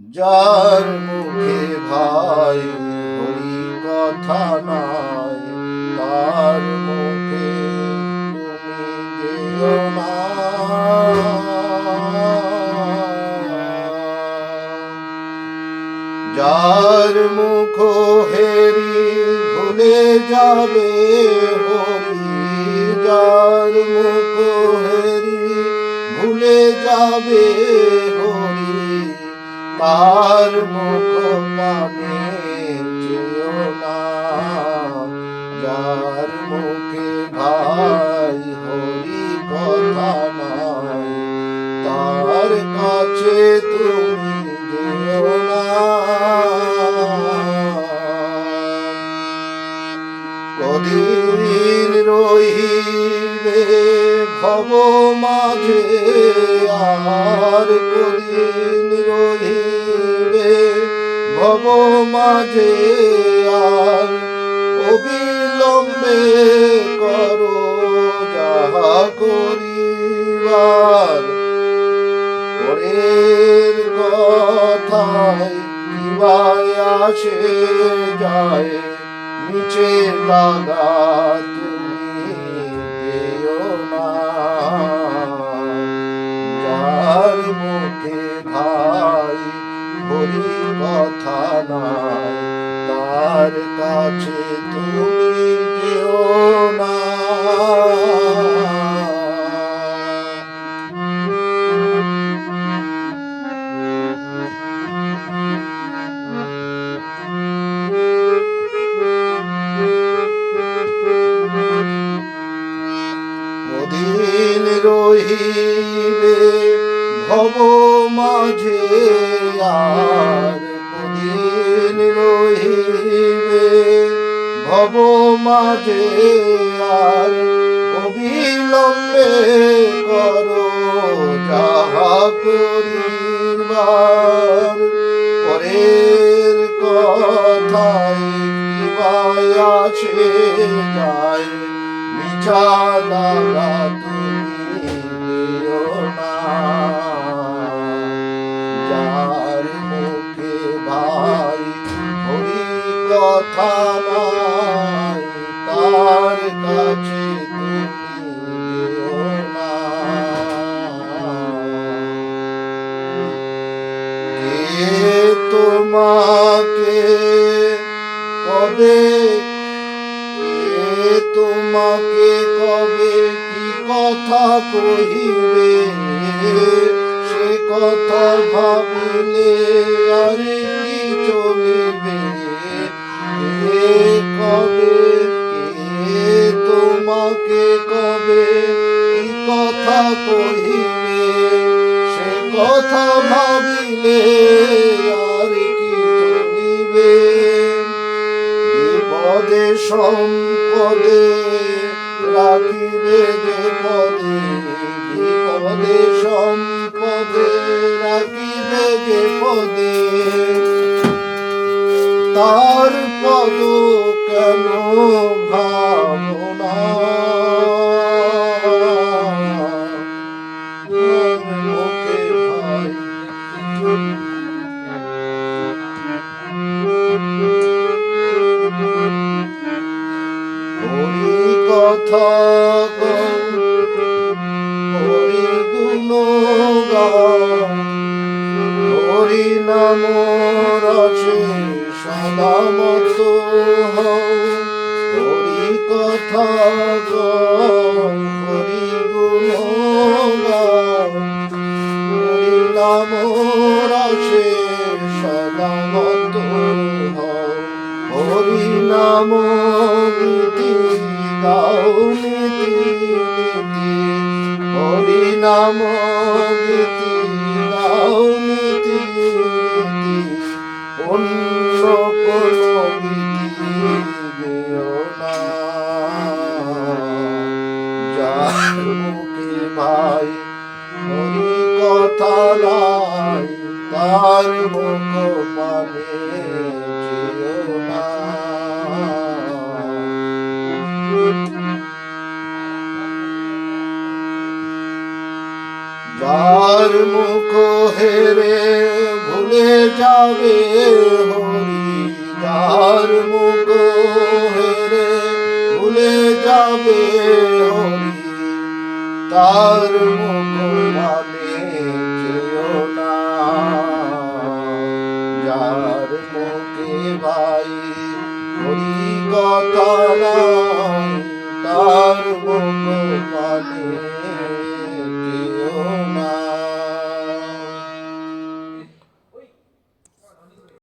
যার মুখে ভাই হরি কথা নাই, তার মুখে তুমি যেও যার মুখ হেরি ভুলে যাবে যার মুখ হেরি ভুলে যাবে তার মুখ পানে না। যার মুখে ভাই হরি কথা তার কাছে তুমি কদিন রহিবে ভব মাঝে আর কদিন রহিবে ভব মাঝে আর অবিলম্বে করো যাহা করিবার। পরের কথায় কিবায় আসে যায়। নিচে দাদা তুমি পেও যার মুখে ভাই হরি কথা নাই তার কাছে তুমি রহিবে ভব মাঝে আর কদিন রহিবে ভব মাঝে আর অবিলম্বে করো যাহা করিবার পরের কথায় কিবায় আছে যায় মিছা দাদা তোমাকে কবে তোমাকে কবে কথা কহিবে সে কথা ভাবিলে আর কি চলিবে কবে তোমাকে কবে কি কথা কহিবে? সে কথা ভাবিলে আর কি চলিবে? বিপদে সম্পদে রাখিবে যে পদে, বিপদে সম্পদে রাখিবে যে তার পদ কেন ভাবনা কথা হরি গুণ হরি নাম রচে সদা মত হরি কথা হরি গুণ হরি নাম রচে সদা মত হরি নাম গীতি গাও নীতি নীতি হরি নাম গীতি গাও নীতি নীতি অন্য কোনো গীতি গেও না যার মুখে ভাই, তার মুখ পানে যার মুখ হেরে ভুলে যাবে হরি। যার মুখ হেরে ভুলে যাবে হরি। তার মুখ মানে যেও না। যার ভাই হরি কথা